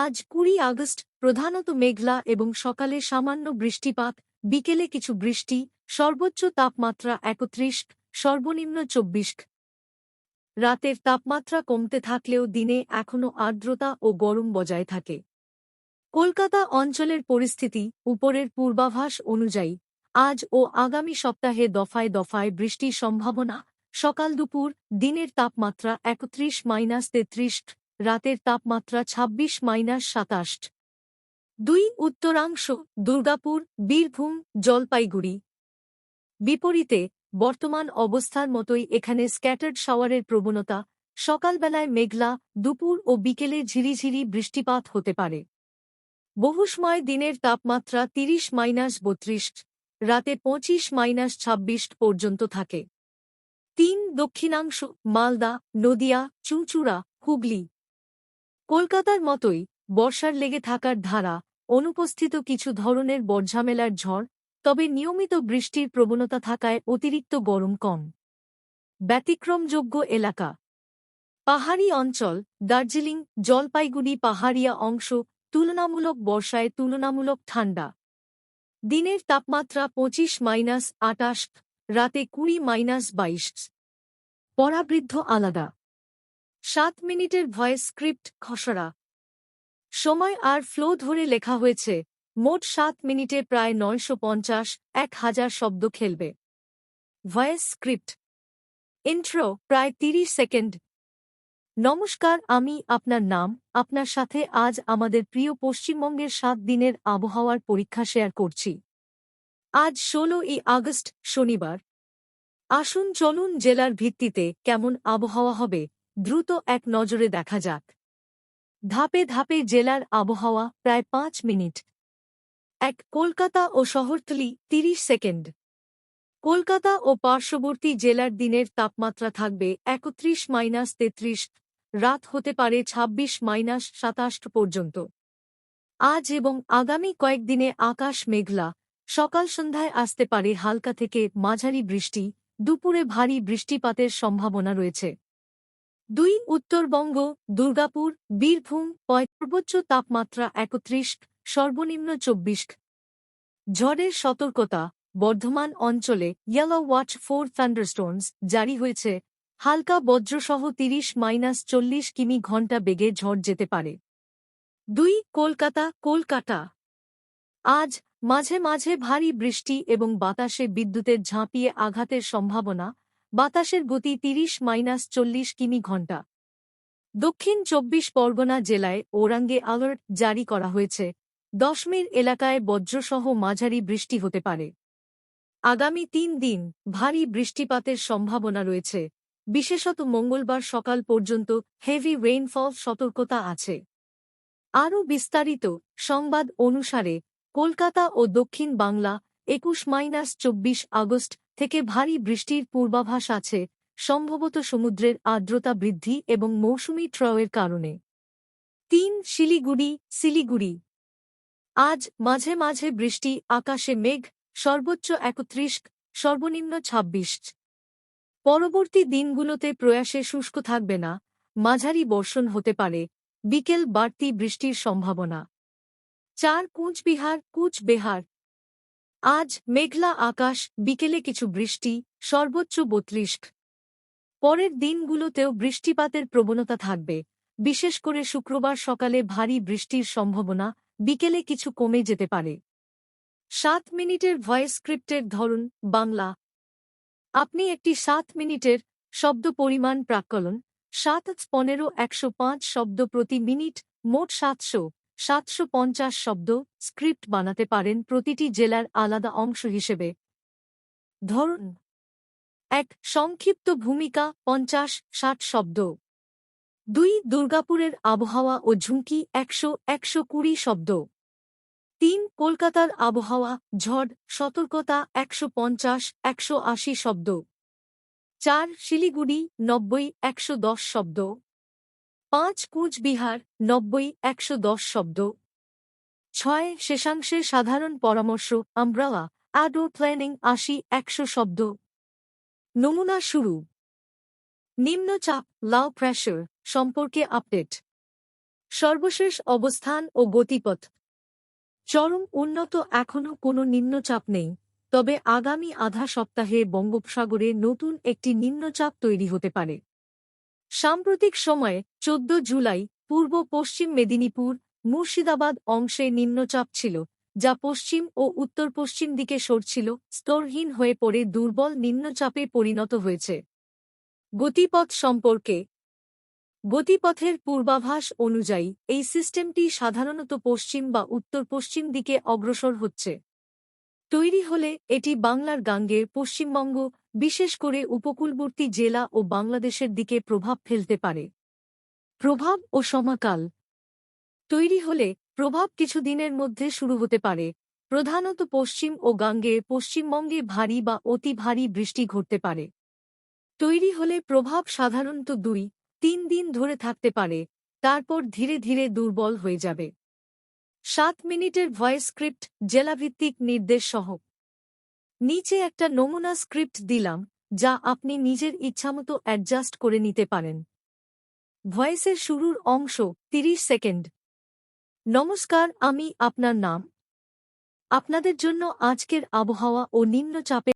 আজ কুড়ি আগস্ট, প্রধানত মেঘলা এবং সকালে সামান্য বৃষ্টিপাত, বিকেলে কিছু বৃষ্টি, সর্বোচ্চ তাপমাত্রা একত্রিশ, সর্বনিম্ন চব্বিশ। রাতের তাপমাত্রা কমতে থাকলেও দিনে এখনও আর্দ্রতা ও গরম বজায় থাকে। কলকাতা অঞ্চলের পরিস্থিতি উপরের পূর্বাভাস অনুযায়ী, আজ ও আগামী সপ্তাহে দফায় দফায় বৃষ্টির সম্ভাবনা, সকাল দুপুর, দিনের তাপমাত্রা একত্রিশ মাইনাস তেত্রিশ। রাতের তাপমাত্রা ছাব্বিশ মাইনাস সাতাশ। দুই উত্তরাংশ, দুর্গাপুর, বীরভূম, জলপাইগুড়ি। বিপরীতে, বর্তমান অবস্থার মতোই এখানে স্ক্যাটার্ড শাওয়ারের প্রবণতা, সকালবেলায় মেঘলা, দুপুর ও বিকেলে ঝিরিঝিরি বৃষ্টিপাত হতে পারে। বহু সময় দিনের তাপমাত্রা তিরিশ মাইনাস বত্রিশ, রাতে পঁচিশ মাইনাস ছাব্বিশ পর্যন্ত থাকে। তিন দক্ষিণাংশ, মালদা, নদিয়া, চুঁচুড়া, হুগলি। কলকাতার মতোই বর্ষার লেগে থাকার ধারা, অনুপস্থিত কিছু ধরনের বর্ঝামেলার ঝড়, তবে নিয়মিত বৃষ্টির প্রবণতা থাকায় অতিরিক্ত গরম কম। ব্যতিক্রমযোগ্য এলাকা। পাহাড়ি অঞ্চল, দার্জিলিং, জলপাইগুড়ি পাহাড়িয়া অংশ, তুলনামূলক বর্ষায় তুলনামূলক ঠান্ডা। দিনের তাপমাত্রা পঁচিশ মাইনাস আটাশ, রাতে কুড়ি মাইনাস বাইশ। পরাবৃদ্ধ আলাদা। সাত মিনিটের ভয়েস স্ক্রিপ্ট খসড়া। সময় আর ফ্লো ধরে লেখা হয়েছে, মোট সাত মিনিটে প্রায় নয়শো পঞ্চাশ, এক হাজার শব্দ খেলবে। Voice script. ইন্ট্রো, প্রায় তিরিশ সেকেন্ড। নমস্কার, আমি আপনার নাম, আপনার সাথে আজ আমাদের প্রিয় পশ্চিমবঙ্গের সাত দিনের আবহাওয়ার পরীক্ষা শেয়ার করছি। আজ ষোলো ই আগস্ট, শনিবার। আসুন, চলুন জেলার ভিত্তিতে কেমন আবহাওয়া হবে দ্রুত এক নজরে দেখা যাক। ধাপে ধাপে জেলার আবহাওয়া প্রায় পাঁচ মিনিট। এক কলকাতা ও শহরতলি তিরিশ সেকেন্ড। কলকাতা ও পার্শ্ববর্তী জেলার দিনের তাপমাত্রা থাকবে একত্রিশ মাইনাস তেত্রিশ, রাত হতে পারে ২৬ মাইনাস সাতাশ পর্যন্ত। আজ এবং আগামী কয়েকদিনে আকাশ মেঘলা, সকাল সন্ধ্যায় আসতে পারে হালকা থেকে মাঝারি বৃষ্টি, দুপুরে ভারী বৃষ্টিপাতের সম্ভাবনা রয়েছে। দুই উত্তরবঙ্গ, দুর্গাপুর, বীরভূম সর্বোচ্চ তাপমাত্রা একত্রিশ, সর্বনিম্ন চব্বিশ। ঝড়ের সতর্কতা, বর্ধমান অঞ্চলে ইয়েলো ওয়াচ ফোর থান্ডারস্টোনস জারি হয়েছে। হালকা বজ্রসহ তিরিশ মাইনাস চল্লিশ কিমি ঘণ্টা বেগে ঝড় যেতে পারে। দুই কলকাতা কলকাতা। আজ মাঝে মাঝে ভারী বৃষ্টি এবং বাতাসে বিদ্যুতের ঝাঁপিয়ে আঘাতের সম্ভাবনা। বাতাসের গতি তিরিশ মাইনাস চল্লিশ কিমি ঘণ্টা দক্ষিণ চব্বিশ পরগনা জেলায় ওরাঙ্গে অ্যালার্ট জারি করা হয়েছে। দশমির এলাকায় বজ্রসহ মাঝারি বৃষ্টি হতে পারে। আগামী তিন দিন ভারী বৃষ্টিপাতের সম্ভাবনা রয়েছে। বিশেষত মঙ্গলবার সকাল পর্যন্ত হেভি রেইনফল সতর্কতা আছে। আরও বিস্তারিত সংবাদ অনুসারে কলকাতা ও দক্ষিণ বাংলা একুশ মাইনাস চব্বিশ আগস্ট থেকে ভারী বৃষ্টির পূর্বাভাস আছে, সম্ভবত সমুদ্রের আর্দ্রতা বৃদ্ধি এবং মৌসুমী ট্রয়ের কারণে। তিন, শিলিগুড়ি শিলিগুড়ি। আজ মাঝে মাঝে বৃষ্টি, আকাশে মেঘ, সর্বোচ্চ একত্রিশ, সর্বনিম্ন ছাব্বিশ। পরবর্তী দিনগুলোতে প্রয়াসে শুষ্ক থাকবে না, মাঝারি বর্ষণ হতে পারে, বিকেল বাড়তি বৃষ্টির সম্ভাবনা। চার, কুচবিহার, কুচবেহার। আজ মেঘলা আকাশ, বিকেলে কিছু বৃষ্টি, সর্বোচ্চ বত্রিশ। পরের দিনগুলোতেও বৃষ্টিপাতের প্রবণতা থাকবে। বিশেষ করে শুক্রবার সকালে ভারী বৃষ্টির সম্ভাবনা, বিকেলে কিছু কমে যেতে পারে। সাত মিনিটের ভয়েস স্ক্রিপ্টের ধরন, বাংলা। আপনি একটি সাত মিনিটের শব্দ পরিমাণ প্রাক্কলন, সাত পনেরো একশো পাঁচ শব্দ প্রতি মিনিট, মোট সাতশো। সাতশো পঞ্চাশ শব্দ স্ক্রিপ্ট বানাতে পারেন প্রতিটি জেলার আলাদা অংশ হিসেবে। ধরুন, এক সংক্ষিপ্ত ভূমিকা পঞ্চাশ ষাট শব্দ। দুই দুর্গাপুরের আবহাওয়া ও ঝুঁকি একশো একশো কুড়ি শব্দ। তিন কলকাতার আবহাওয়া ঝড় সতর্কতা একশো পঞ্চাশ একশো আশি শব্দ। চার শিলিগুড়ি নব্বই একশো দশ শব্দ। পাঁচ কুচবিহার, নব্বই, একশো দশ শব্দ। ছয় শেষাংশে সাধারণ পরামর্শ, আমব্রালা অ্যাডো প্ল্যানিং আশি, একশো শব্দ। নমুনা শুরু। নিম্নচাপ লাউ প্রেশার সম্পর্কে আপডেট। সর্বশেষ অবস্থান ও গতিপথ। চরম উন্নত এখনও কোনো নিম্নচাপ নেই, তবে আগামী আধা সপ্তাহে বঙ্গোপসাগরে নতুন একটি নিম্নচাপ তৈরি হতে পারে। সাম্প্রতিক সময়ে চোদ্দ জুলাই পূর্ব পশ্চিম মেদিনীপুর মুর্শিদাবাদ অংশে নিম্নচাপ ছিল, যা পশ্চিম ও উত্তর পশ্চিম দিকে সরছিল, স্তরহীন হয়ে পড়ে দুর্বল নিম্নচাপে পরিণত হয়েছে। গতিপথ সম্পর্কে গতিপথের পূর্বাভাস অনুযায়ী এই সিস্টেমটি সাধারণত পশ্চিম বা উত্তর পশ্চিম দিকে অগ্রসর হচ্ছে। তৈরি হলে এটি বাংলার গাঙ্গের পশ্চিমবঙ্গ বিশেষ করে উপকূলবর্তী জেলা ও বাংলাদেশের দিকে প্রভাব ফেলতে পারে। প্রভাব ও সমাকাল তৈরি হলে প্রভাব কিছু দিনের মধ্যে শুরু হতে পারে। প্রধানত পশ্চিম ও গাঙ্গে, পশ্চিমবঙ্গে ভারী বা অতি ভারী বৃষ্টি ঘটতে পারে। তৈরি হলে প্রভাব সাধারণত দুই, তিন দিন ধরে থাকতে পারে, তারপর ধীরে ধীরে দুর্বল হয়ে যাবে। সাত মিনিটের ভয়েস স্ক্রিপ্ট, জেলাভিত্তিক নির্দেশ সহ। নিচে একটা নমুনা স্ক্রিপ্ট দিলাম, যা আপনি নিজের ইচ্ছামতো অ্যাডজাস্ট করে নিতে পারেন। ভয়েসের শুরুর অংশ ৩০ সেকেন্ড। নমস্কার, আমি আপনার নাম। আপনাদের জন্য আজকের আবহাওয়া ও নিম্নচাপে